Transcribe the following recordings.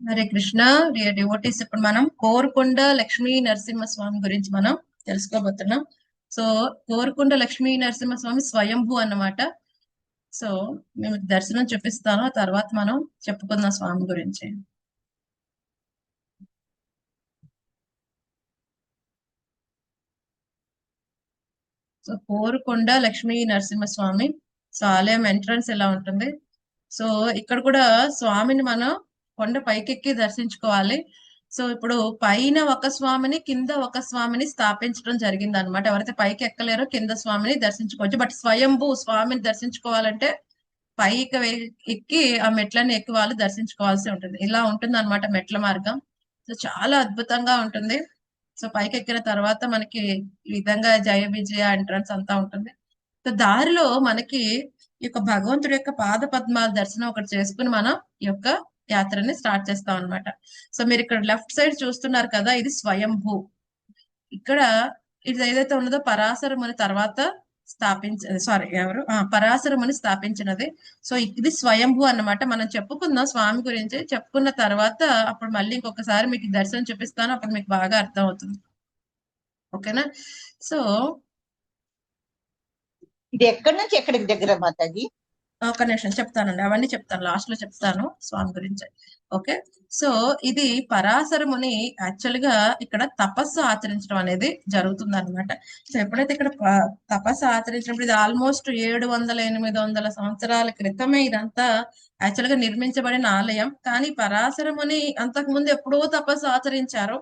Hare Krishna dear devotees ఇప్పుడు మనం కోరుకొండ లక్ష్మీ నరసింహస్వామి గురించి మనం తెలుసుకోబోతున్నాం. సో కోరుకొండ లక్ష్మీ నరసింహస్వామి స్వయంభూ అన్నమాట. సో మేము దర్శనం చూపిస్తాను ఆ తర్వాత మనం చెప్పుకుందాం స్వామి గురించి. సో కోరుకొండ లక్ష్మీ నరసింహస్వామి సో ఆలయం ఎంట్రన్స్ ఎలా ఉంటుంది? సో ఇక్కడ కూడా స్వామిని మనం కొండ పైకెక్కి దర్శించుకోవాలి. సో ఇప్పుడు పైన ఒక స్వామిని కింద ఒక స్వామిని స్థాపించడం జరిగింది అనమాట ఎవరైతే పైకి ఎక్కలేరో కింద స్వామిని దర్శించుకోవచ్చు. బట్ స్వయంభూ స్వామిని దర్శించుకోవాలంటే పైకి ఎక్కి ఆ మెట్లని ఎక్కి వాళ్ళు దర్శించుకోవాల్సి ఉంటుంది. ఇలా ఉంటుంది అనమాట మెట్ల మార్గం. సో చాలా అద్భుతంగా ఉంటుంది. సో పైకి ఎక్కిన తర్వాత మనకి ఈ విధంగా జయ విజయ ఎంట్రన్స్ అంతా ఉంటుంది. సో దారిలో మనకి ఈ యొక్క భగవంతుడి యొక్క పాద పద్మాల దర్శనం ఒకటి చేసుకుని మనం ఈ యొక్క యాత్రని స్టార్ట్ చేస్తాం అన్నమాట. సో మీరు ఇక్కడ లెఫ్ట్ సైడ్ చూస్తున్నారు కదా ఇది స్వయంభూ. ఇక్కడ ఇది ఏదైతే ఉన్నదో పరాశరముని తర్వాత స్థాపించ సారీ ఎవరు? పరాశరముని స్థాపించినది. సో ఇది స్వయంభూ అన్నమాట. మనం చెప్పుకుందాం స్వామి గురించి. చెప్పుకున్న తర్వాత అప్పుడు మళ్ళీ ఇంకొకసారి మీకు దర్శనం చూపిస్తాను. అప్పుడు మీకు బాగా అర్థం అవుతుంది. ఓకేనా? సో ఇది ఎక్కడి నుంచి ఎక్కడికి దగ్గర మాతాజీ? ఒక నిమిషం చెప్తానండి. అవన్నీ చెప్తాను. లాస్ట్లో చెప్తాను స్వామి గురించి. ఓకే సో ఇది పరాశరముని యాక్చువల్గా ఇక్కడ తపస్సు ఆచరించడం అనేది జరుగుతుంది అనమాట సో ఎప్పుడైతే ఇక్కడ తపస్సు ఆచరించినప్పుడు ఇది ఆల్మోస్ట్ ఏడు వందల ఎనిమిది వందల సంవత్సరాల క్రితమే ఇదంతా యాక్చువల్గా నిర్మించబడిన ఆలయం. కానీ పరాశరముని అంతకు ముందు ఎప్పుడో తపస్సు ఆచరించారు.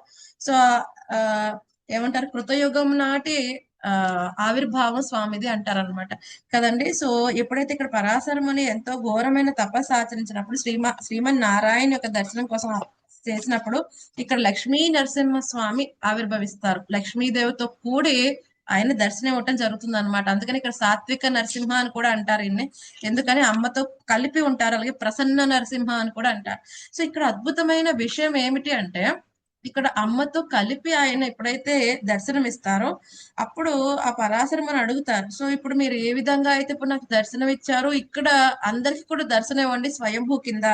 సో ఆ ఏమంటారు? కృతయుగం నాటి ఆవిర్భావం స్వామిది అంటారనమాట కదండి? సో ఎప్పుడైతే ఇక్కడ పరాశరముని ఎంతో ఘోరమైన తపస్సు ఆచరించినప్పుడు శ్రీమ శ్రీమన్ నారాయణ యొక్క దర్శనం కోసం చేసినప్పుడు ఇక్కడ లక్ష్మీ నరసింహ స్వామి ఆవిర్భవిస్తారు. లక్ష్మీదేవితో కూడి ఆయన దర్శనం ఇవ్వటం జరుగుతుంది అనమాట అందుకని ఇక్కడ సాత్విక నరసింహ అని కూడా అంటారు ఈయన్ని ఎందుకని అమ్మతో కలిపి ఉంటారు. అలాగే ప్రసన్న నరసింహ అని కూడా అంటారు. సో ఇక్కడ అద్భుతమైన విషయం ఏమిటి అంటే ఇక్కడ అమ్మతో కలిపి ఆయన ఎప్పుడైతే దర్శనం ఇస్తారో అప్పుడు ఆ పరాశరమని అడుగుతారు. సో ఇప్పుడు మీరు ఏ విధంగా అయితే ఇప్పుడు నాకు దర్శనం ఇచ్చారో ఇక్కడ అందరికి కూడా దర్శనం ఇవ్వండి స్వయంభూ కింద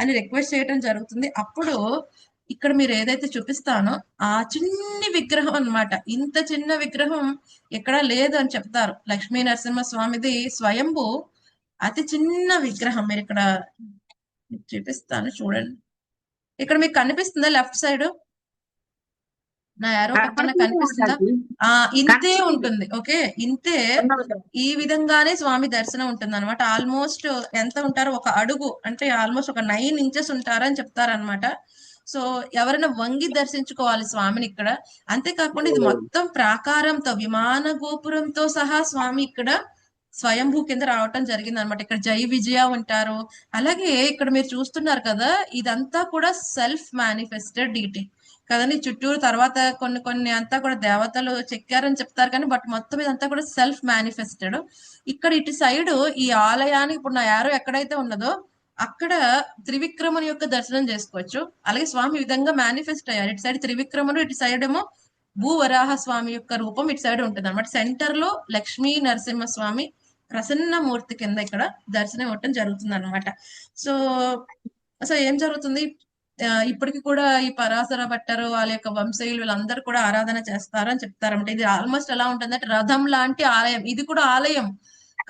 అని రిక్వెస్ట్ చేయడం జరుగుతుంది. అప్పుడు ఇక్కడ మీరు ఏదైతే చూపిస్తానో ఆ చిన్ని విగ్రహం అన్నమాట. ఇంత చిన్న విగ్రహం ఎక్కడా లేదు అని చెప్తారు. లక్ష్మీ నరసింహ స్వామిది స్వయంభూ అతి చిన్న విగ్రహం. మీరు ఇక్కడ చూపిస్తాను చూడండి. ఇక్కడ మీకు కనిపిస్తుందా లెఫ్ట్ సైడ్? నా యారో పక్కన కనిపిస్తుందా? ఆ ఇంతే ఉంటుంది. ఓకే? ఇంతే ఈ విధంగానే స్వామి దర్శనం ఉంటుంది అనమాట ఆల్మోస్ట్ ఎంత ఉంటారు ఒక అడుగు అంటే ఆల్మోస్ట్ ఒక నైన్ ఇంచెస్ ఉంటారని చెప్తారనమాట సో ఎవరైనా వంగి దర్శించుకోవాలి స్వామిని ఇక్కడ. అంతేకాకుండా ఇది మొత్తం ప్రాకారంతో విమాన గోపురంతో సహా స్వామి ఇక్కడ స్వయంభూ కింద రావటం జరిగింది అనమాట ఇక్కడ జై విజయ ఉంటారు. అలాగే ఇక్కడ మీరు చూస్తున్నారు కదా ఇదంతా కూడా సెల్ఫ్ మేనిఫెస్టెడ్ డీటీ కదండి? చుట్టూరు తర్వాత కొన్ని కొన్ని అంతా కూడా దేవతలు చెక్కారని చెప్తారు కానీ బట్ మొత్తం ఇదంతా కూడా సెల్ఫ్ మేనిఫెస్టెడ్. ఇక్కడ ఇటు సైడ్ ఈ ఆలయానికి ఇప్పుడు నా యారో ఎక్కడైతే ఉన్నదో అక్కడ త్రివిక్రముని యొక్క దర్శనం చేసుకోవచ్చు. అలాగే స్వామి ఈ విధంగా మేనిఫెస్ట్ అయ్యారు. ఇటు సైడ్ త్రివిక్రముడు ఇటు సైడ్ ఏమో భూవరాహ స్వామి యొక్క రూపం ఇటు సైడ్ ఉంటుంది అనమాట సెంటర్లో లక్ష్మీ నరసింహ స్వామి ప్రసన్న మూర్తి కింద ఇక్కడ దర్శనం ఇవ్వటం జరుగుతుంది అనమాట సో సో ఏం జరుగుతుంది? ఇప్పటికి కూడా ఈ పరాశర భట్టరు వాళ్ళ యొక్క వంశీయులు వీళ్ళందరూ కూడా ఆరాధన చేస్తారు అని చెప్తారన్నమాట. ఇది ఆల్మోస్ట్ ఎలా ఉంటుందంటే రథం లాంటి ఆలయం. ఇది కూడా ఆలయం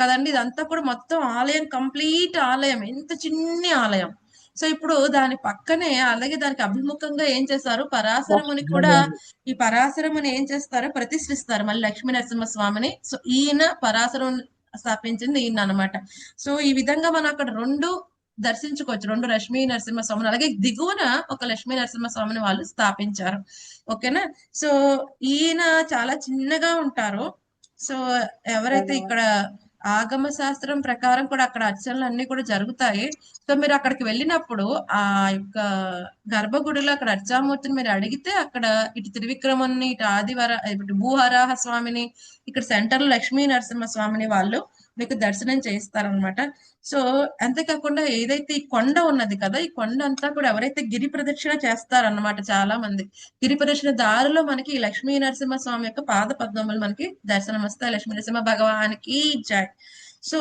కదండి. ఇదంతా కూడా మొత్తం ఆలయం కంప్లీట్ ఆలయం. ఎంత చిన్ని ఆలయం. సో ఇప్పుడు దాని పక్కనే అలాగే దానికి అభిముఖంగా ఏం చేస్తారు? పరాశరముని కూడా ఈ పరాశరముని ఏం చేస్తారు? ప్రతిష్ఠిస్తారు మళ్ళీ లక్ష్మీ నరసింహ స్వామిని సో ఈయన పరాశరం స్థాపించింది ఈయన అన్నమాట సో ఈ విధంగా మనం అక్కడ రెండు దర్శించుకోవచ్చు. రెండు లక్ష్మీ నరసింహ స్వామిని అలాగే దిగువన ఒక లక్ష్మీ నరసింహ స్వామిని వాళ్ళు స్థాపించారు. ఓకేనా? సో ఈయన చాలా చిన్నగా ఉంటారు. సో ఎవరైతే ఇక్కడ ఆగమ శాస్త్రం ప్రకారం కూడా అక్కడ అర్చనలు అన్ని కూడా జరుగుతాయి. సో మీరు అక్కడికి వెళ్ళినప్పుడు ఆ యొక్క గర్భగుడిలో అక్కడ అర్చామూర్తిని మీరు అడిగితే అక్కడ ఇటు త్రివిక్రముని ఇటు ఆదివర ఇటు భూహరాహ స్వామిని ఇక్కడ సెంటర్లో లక్ష్మీ నరసింహ స్వామిని వాళ్ళు మీకు దర్శనం చేయిస్తారనమాట సో అంతేకాకుండా ఏదైతే ఈ కొండ ఉన్నది కదా ఈ కొండ అంతా కూడా ఎవరైతే గిరి ప్రదక్షిణ చేస్తారన్నమాట చాలా మంది గిరి ప్రదక్షిణ దారిలో మనకి లక్ష్మీ నరసింహ స్వామి యొక్క పాద పద్మములు మనకి దర్శనం వస్తాయి లక్ష్మీ నరసింహ భగవానికి జై. సో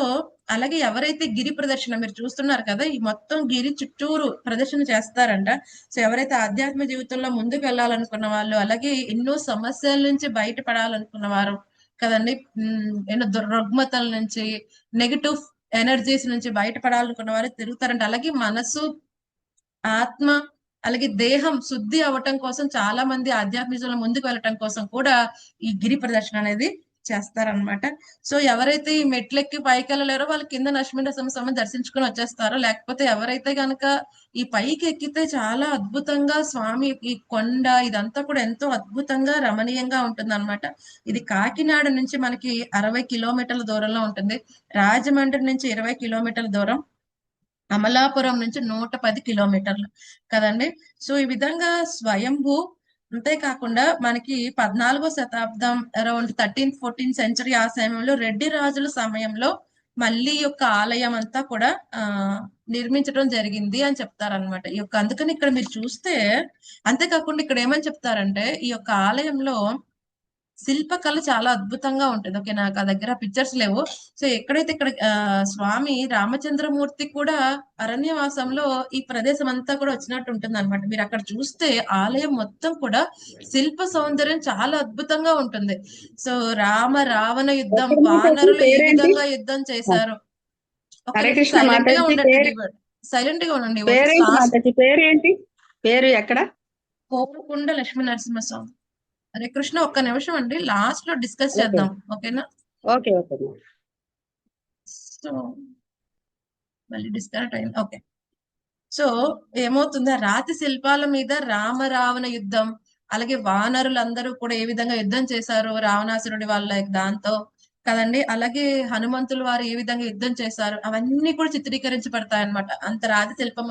అలాగే ఎవరైతే గిరి ప్రదర్శన మీరు చూస్తున్నారు కదా ఈ మొత్తం గిరి చుట్టూరు ప్రదర్శన చేస్తారంట. సో ఎవరైతే ఆధ్యాత్మ జీవితంలో ముందుకు వెళ్ళాలనుకున్న వాళ్ళు అలాగే ఎన్నో సమస్యల నుంచి బయటపడాలనుకున్న వారు కదండి ఎన్నో దుర్రుగ్మతల నుంచి నెగటివ్ ఎనర్జీస్ నుంచి బయటపడాలనుకున్న వారు తిరుగుతారంట. అలాగే మనసు ఆత్మ అలాగే దేహం శుద్ధి అవ్వటం కోసం చాలా మంది ఆధ్యాత్మికంలో ముందుకు వెళ్ళటం కోసం కూడా ఈ గిరి ప్రదర్శన అనేది చేస్తారనమాట సో ఎవరైతే ఈ మెట్లెక్కి పైకి వెళ్ళలేరో వాళ్ళు కింద నరసింహ స్వామి దర్శించుకుని వచ్చేస్తారో లేకపోతే ఎవరైతే గనక ఈ పైకి ఎక్కితే చాలా అద్భుతంగా స్వామి ఈ కొండ ఇదంతా కూడా ఎంతో అద్భుతంగా రమణీయంగా ఉంటుంది ఇది కాకినాడ నుంచి మనకి అరవై కిలోమీటర్ల దూరంలో ఉంటుంది. రాజమండ్రి నుంచి ఇరవై కిలోమీటర్ల దూరం. అమలాపురం నుంచి నూట పది కిలోమీటర్లు. కదండి? సో ఈ విధంగా స్వయంభూ అంతేకాకుండా మనకి పద్నాలుగో శతాబ్దం అరౌండ్ థర్టీన్ ఫోర్టీన్ సెంచరీ ఆ సమయంలో రెడ్డి రాజుల సమయంలో మళ్ళీ యొక్క ఆలయం అంతా కూడా ఆ నిర్మించడం జరిగింది అని చెప్తారనమాట ఈ యొక్క అందుకని ఇక్కడ మీరు చూస్తే అంతేకాకుండా ఇక్కడ ఏమని చెప్తారంటే ఈ యొక్క ఆలయంలో శిల్పకళ చాలా అద్భుతంగా ఉంటుంది. ఓకే నాకు ఆ దగ్గర పిక్చర్స్ లేవు. సో ఎక్కడైతే ఇక్కడ స్వామి రామచంద్రమూర్తి కూడా అరణ్యవాసంలో ఈ ప్రదేశం అంతా కూడా వచ్చినట్టు ఉంటుంది అనమాట మీరు అక్కడ చూస్తే ఆలయం మొత్తం కూడా శిల్ప సౌందర్యం చాలా అద్భుతంగా ఉంటుంది. సో రామ రావణ యుద్ధం? వానరులు ఏ? విధంగా యుద్ధం చేశారు? సైలెంట్గా ఉండండి సైలెంట్గా ఉండండి. పేరు ఎక్కడ? కోరుకుండ లక్ష్మీ నరసింహస్వామి హరే కృష్ణ ఒక్క నిమిషం అండి. లాస్ట్లో డిస్కస్ చేద్దాం. ఓకేనా? Okay okay. సో మళ్ళీ డిస్కనెక్ట్ అయింది. ఓకే. సో ఏమవుతుంది? రాతి శిల్పాల మీద రామ రావణ యుద్ధం అలాగే వానరులందరూ కూడా ఏ విధంగా యుద్ధం చేశారు రావణాసురుడి వాళ్ళ దాంతో కదండి. అలాగే హనుమంతులు వారు ఏ విధంగా యుద్ధం చేశారు అవన్నీ కూడా చిత్రీకరించబడతాయి అనమాట అంత రాతి శిల్పం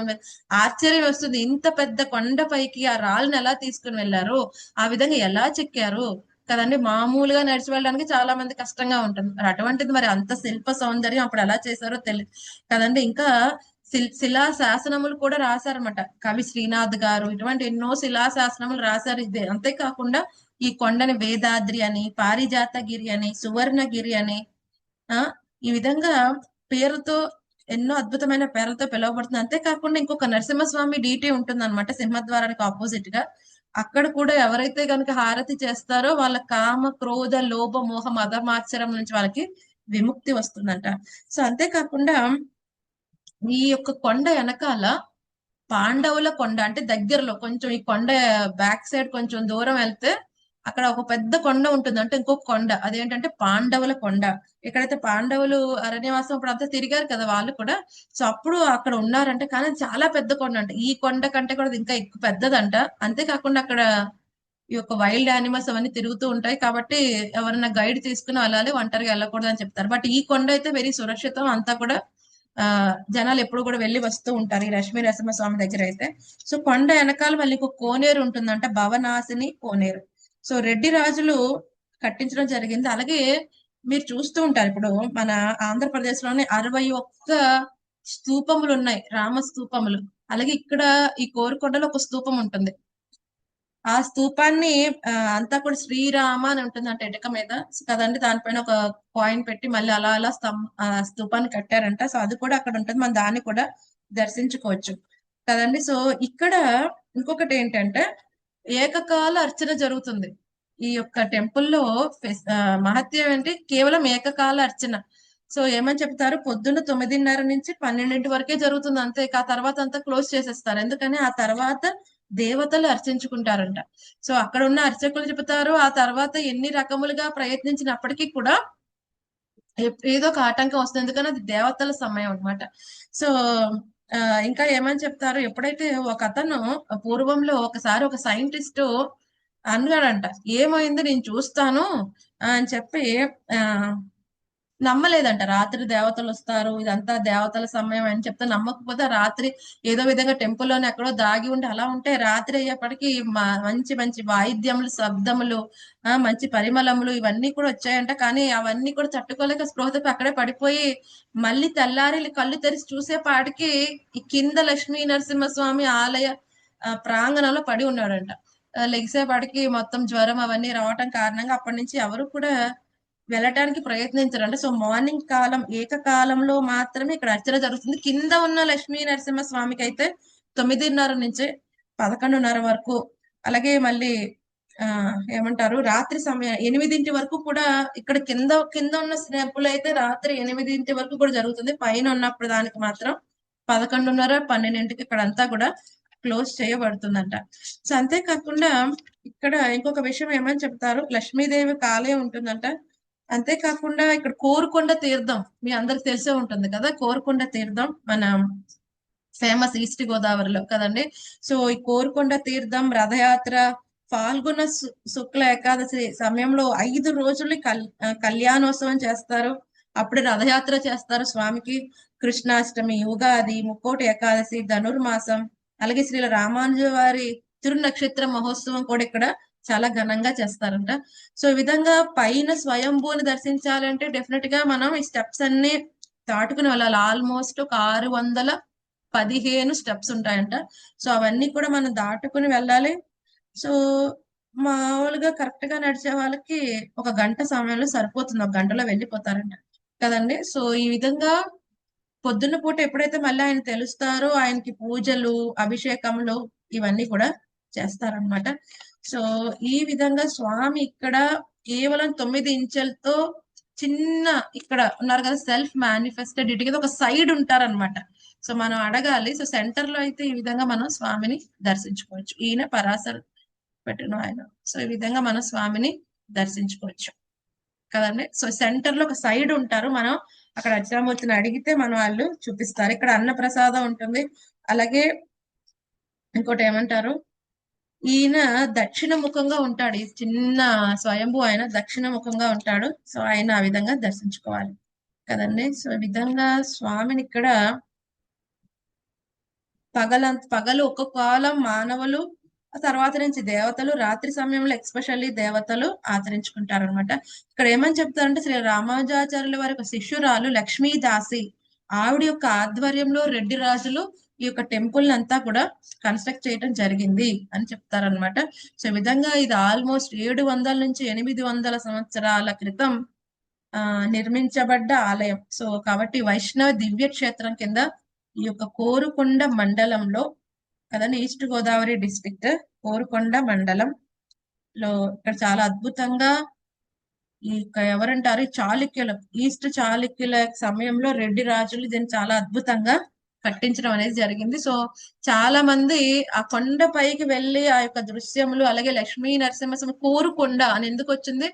ఆశ్చర్యం వస్తుంది. ఇంత పెద్ద కొండ పైకి ఆ రాళ్ళని ఎలా తీసుకుని వెళ్ళారు? ఆ విధంగా ఎలా చెక్కారు? కదండి మామూలుగా నడిచి వెళ్ళడానికి చాలా మంది కష్టంగా ఉంటుంది. అటువంటిది మరి అంత శిల్ప సౌందర్యం అప్పుడు ఎలా చేశారో తెలియదు కదండి. ఇంకా శిల్ శిలా శాసనములు కూడా రాశారన్నమాట. కవి శ్రీనాథ్ గారు ఇటువంటి ఎన్నో శిలా శాసనములు రాశారు. ఇదే అంతేకాకుండా ఈ కొండని వేదాద్రి అని పారిజాతగిరి అని సువర్ణగిరి అని ఆ ఈ విధంగా పేరుతో ఎన్నో అద్భుతమైన పేర్లతో పిలువబడుతుంది. అంతేకాకుండా ఇంకొక నరసింహస్వామి డీటీ ఉంటుంది అనమాట సింహద్వారానికి ఆపోజిట్గా. అక్కడ కూడా ఎవరైతే గనుక హారతి చేస్తారో వాళ్ళ కామ క్రోధ లోభ మోహ మదమాచరం నుంచి వాళ్ళకి విముక్తి వస్తుందంట. సో అంతేకాకుండా ఈ యొక్క కొండ వెనకాల పాండవుల కొండ అంటే దగ్గరలో కొంచెం ఈ కొండ బ్యాక్ సైడ్ కొంచెం దూరం వెళ్తే అక్కడ ఒక పెద్ద కొండ ఉంటుంది. అంటే ఇంకొక కొండ. అదేంటంటే పాండవుల కొండ. ఎక్కడైతే పాండవులు అరణ్యవాసం అప్పుడు అంతా తిరిగారు కదా వాళ్ళు కూడా. సో అప్పుడు అక్కడ ఉన్నారంటే. కానీ చాలా పెద్ద కొండ అంట. ఈ కొండ కంటే కూడా ఇంకా ఎక్కువ పెద్దదంట. అంతేకాకుండా అక్కడ ఈ యొక్క వైల్డ్ యానిమల్స్ అవన్నీ తిరుగుతూ ఉంటాయి. కాబట్టి ఎవరైనా గైడ్ తీసుకుని వెళ్ళాలి ఒంటరిగా వెళ్ళకూడదు అని చెప్తారు. బట్ ఈ కొండ అయితే వెరీ సురక్షితం. అంతా కూడా ఆ జనాలు ఎప్పుడు కూడా వెళ్ళి వస్తూ ఉంటారు. ఈ లక్ష్మీ నరసింహ స్వామి దగ్గర అయితే. సో కొండ వెనకాల మళ్ళీ ఇంకో కోనేరు ఉంటుందంట. భవనాశిని కోనేరు. సో రెడ్డి రాజులు కట్టించడం జరిగింది. అలాగే మీరు చూస్తూ ఉంటారు ఇప్పుడు మన ఆంధ్రప్రదేశ్లోనే అరవై ఒక్క స్తూపములు ఉన్నాయి రామ స్తూపములు అలాగే ఇక్కడ ఈ కోరుకొండలో ఒక స్తూపం ఉంటుంది. ఆ స్తూపాన్ని అంతా కూడా శ్రీరామ అని ఉంటుంది అంటే ఇటుక మీద. కదండి? దానిపైన ఒక కాయిన్ పెట్టి మళ్ళీ అలా అలా స్తం ఆ స్తూపాన్ని కట్టారంట. సో అది కూడా అక్కడ ఉంటుంది. మనం దాన్ని కూడా దర్శించుకోవచ్చు. కదండి? సో ఇక్కడ ఇంకొకటి ఏంటంటే ఏకకాల అర్చన జరుగుతుంది. ఈ యొక్క టెంపుల్లో మహత్యం ఏంటి? కేవలం ఏకకాల అర్చన. సో ఏమని చెప్తారు? పొద్దున్న తొమ్మిదిన్నర నుంచి పన్నెండింటి వరకే జరుగుతుంది అంతే. ఆ తర్వాత అంతా క్లోజ్ చేసేస్తారు. ఎందుకని? ఆ తర్వాత దేవతలు అర్చించుకుంటారంట. సో అక్కడ ఉన్న అర్చకులు చెబుతారు ఆ తర్వాత ఎన్ని రకములుగా ప్రయత్నించినప్పటికీ కూడా ఏదో ఒక ఆటంకం వస్తుంది. ఎందుకని? అది దేవతల సమయం అన్నమాట. సో ఇంకా ఏమని చెప్తారు? ఎప్పుడైతే ఒక అతను పూర్వంలో ఒకసారి ఒక సైంటిస్ట్ అన్నాడంట ఏమైంది? నేను చూస్తాను అని చెప్పి ఆ నమ్మలేదంట. రాత్రి దేవతలు వస్తారు ఇదంతా దేవతల సమయం అని చెప్తే నమ్మకపోతే రాత్రి ఏదో విధంగా టెంపుల్లోనే ఎక్కడో దాగి ఉండి అలా ఉంటే రాత్రి అయ్యేప్పటికి మంచి మంచి వాయిద్యములు శబ్దములు ఆ మంచి పరిమళములు ఇవన్నీ కూడా వచ్చాయంట. కానీ అవన్నీ కూడా తట్టుకోలేక స్పృహతపై అక్కడే పడిపోయి మళ్ళీ తెల్లారి కళ్ళు తెరిచి చూసేపాటికి ఈ కింద లక్ష్మీ నరసింహస్వామి ఆలయ ప్రాంగణంలో పడి ఉన్నాడంట. లెగిసేపాటికి మొత్తం జ్వరం అవన్నీ రావటం కారణంగా అప్పటి నుంచి ఎవరు కూడా వెళ్ళటానికి ప్రయత్నించరు అంటే సో మార్నింగ్ కాలం ఏకకాలంలో మాత్రమే ఇక్కడ అర్చన జరుగుతుంది. కింద ఉన్న లక్ష్మీ నరసింహ స్వామికి అయితే తొమ్మిదిన్నర నుంచి పదకొండున్నర వరకు అలాగే మళ్ళీ ఆ ఏమంటారు రాత్రి సమయం ఎనిమిదింటి వరకు కూడా ఇక్కడ కింద కింద ఉన్న స్నేపులు అయితే రాత్రి ఎనిమిదింటి వరకు కూడా జరుగుతుంది. పైన ఉన్నప్పుడు దానికి మాత్రం పదకొండున్నర పన్నెండింటికి ఇక్కడ అంతా కూడా క్లోజ్ చేయబడుతుందంట. సో అంతేకాకుండా ఇక్కడ ఇంకొక విషయం ఏమని చెప్తారు? లక్ష్మీదేవి కాలే ఉంటుందంట. అంతేకాకుండా ఇక్కడ కోరుకొండ తీర్థం మీ అందరికి తెలిసే ఉంటుంది కదా కోరుకొండ తీర్థం మన ఫేమస్ ఈస్ట్ గోదావరిలో కదండి. సో ఈ కోరుకొండ తీర్థం రథయాత్ర పాల్గొన శుక్ల ఏకాదశి సమయంలో ఐదు రోజులు కల్ కళ్యాణోత్సవం చేస్తారు. అప్పుడు రథయాత్ర చేస్తారు స్వామికి. కృష్ణాష్టమి ఉగాది ముక్కోటి ఏకాదశి ధనుర్మాసం అలాగే శ్రీల రామానుజ వారి తిరునక్షత్ర మహోత్సవం కూడా ఇక్కడ చాలా ఘనంగా చేస్తారంట. సో ఈ విధంగా పైన స్వయంభూని దర్శించాలంటే డెఫినెట్గా మనం ఈ స్టెప్స్ అన్ని దాటుకుని వెళ్ళాలి ఆల్మోస్ట్ ఒక ఆరు వందల పదిహేను స్టెప్స్ ఉంటాయంట. సో అవన్నీ కూడా మనం దాటుకుని వెళ్ళాలి. సో మామూలుగా కరెక్ట్గా నడిచే వాళ్ళకి ఒక గంట సమయంలో సరిపోతుంది. ఒక గంటలో వెళ్ళిపోతారంట. కదండి? సో ఈ విధంగా పొద్దున్న పూట ఎప్పుడైతే మళ్ళీ ఆయన తెలుస్తారో ఆయనకి పూజలు అభిషేకములు ఇవన్నీ కూడా చేస్తారనమాట సో ఈ విధంగా స్వామి ఇక్కడ కేవలం తొమ్మిది ఇంచెలతో చిన్న ఇక్కడ ఉన్నారు కదా సెల్ఫ్ మేనిఫెస్టెడ్ ఇటు ఒక సైడ్ ఉంటారనమాట సో మనం అడగాలి సో సెంటర్లో అయితే ఈ విధంగా మనం స్వామిని దర్శించుకోవచ్చు. ఈయన పరాశర పెట్టిన ఆయన. సో ఈ విధంగా మనం స్వామిని దర్శించుకోవచ్చు. కదండి? సో సెంటర్లో ఒక సైడ్ ఉంటారు. మనం అక్కడ అక్షరామూర్తిని అడిగితే మనం వాళ్ళు చూపిస్తారు. ఇక్కడ అన్న ప్రసాదం ఉంటుంది. అలాగే ఇంకోటి ఏమంటారు? ఈయన దక్షిణ ముఖంగా ఉంటాడు. ఈ చిన్న స్వయంభూ ఆయన దక్షిణ ముఖంగా ఉంటాడు. సో ఆయన ఆ విధంగా దర్శించుకోవాలి. కదండి? సో ఈ విధంగా స్వామిని ఇక్కడ పగల పగలు ఒక కాలం మానవులు తర్వాత నుంచి దేవతలు రాత్రి సమయంలో ఎక్స్పెషల్లీ దేవతలు ఆచరించుకుంటారు అనమాట ఇక్కడ ఏమని చెప్తారంటే శ్రీ రామానుజాచార్యుల వారి యొక్క శిష్యురాలు లక్ష్మీదాసి. ఆవిడ యొక్క ఆధ్వర్యంలో రెడ్డి రాజులు ఈ యొక్క టెంపుల్ అంతా కూడా కన్స్ట్రక్ట్ చేయడం జరిగింది అని చెప్తారనమాట సో విధంగా ఇది ఆల్మోస్ట్ ఏడు వందల నుంచి ఎనిమిది వందల సంవత్సరాల క్రితం ఆ నిర్మించబడ్డ ఆలయం. సో కాబట్టి వైష్ణవ దివ్య క్షేత్రం కింద ఈ యొక్క కోరుకొండ మండలంలో కదండి ఈస్ట్ గోదావరి డిస్ట్రిక్ట్ కోరుకొండ మండలం లో ఇక్కడ చాలా అద్భుతంగా ఈ యొక్క ఎవరంటారు? చాళుక్యుల ఈస్ట్ చాళుక్యుల సమయంలో రెడ్డి రాజులు దీన్ని చాలా అద్భుతంగా కట్టించడం అనేది జరిగింది. సో చాలా మంది ఆ కొండ పైకి వెళ్ళి ఆ యొక్క దృశ్యములు అలాగే లక్ష్మీ నరసింహస్వామి కోరుకొండ అని ఎందుకు వచ్చింది?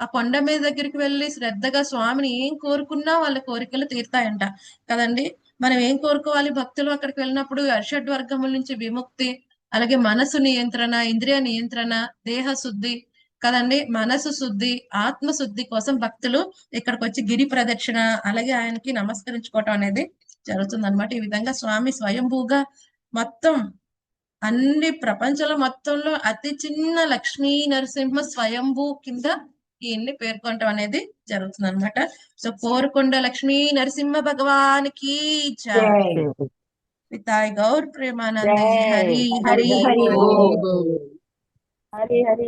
ఆ కొండ మీద దగ్గరికి వెళ్ళి శ్రద్ధగా స్వామిని ఏం కోరుకున్నా వాళ్ళ కోరికలు తీరుతాయంట కదండి. మనం ఏం కోరుకోవాలి? భక్తులు అక్కడికి వెళ్ళినప్పుడు అర్షడ్ వర్గముల నుంచి విముక్తి అలాగే మనసు నియంత్రణ ఇంద్రియ నియంత్రణ దేహ శుద్ధి కదండి. మనసు శుద్ధి ఆత్మ శుద్ధి కోసం భక్తులు ఇక్కడికి వచ్చి గిరి ప్రదక్షిణ అలాగే ఆయనకి నమస్కరించుకోవటం అనేది జరుగుతుంది అనమాట ఈ విధంగా స్వామి స్వయంభూగా మొత్తం అన్ని ప్రపంచంలో మొత్తంలో అతి చిన్న లక్ష్మీ నరసింహ స్వయంభూ కింద ఈయన్ని పేర్కొనటం అనేది జరుగుతుంది అనమాట సో కోరుకొండ లక్ష్మీ నరసింహ భగవానికి జై. పితాయ్ గౌర్ ప్రేమానందే హరి హరి. హరి హరి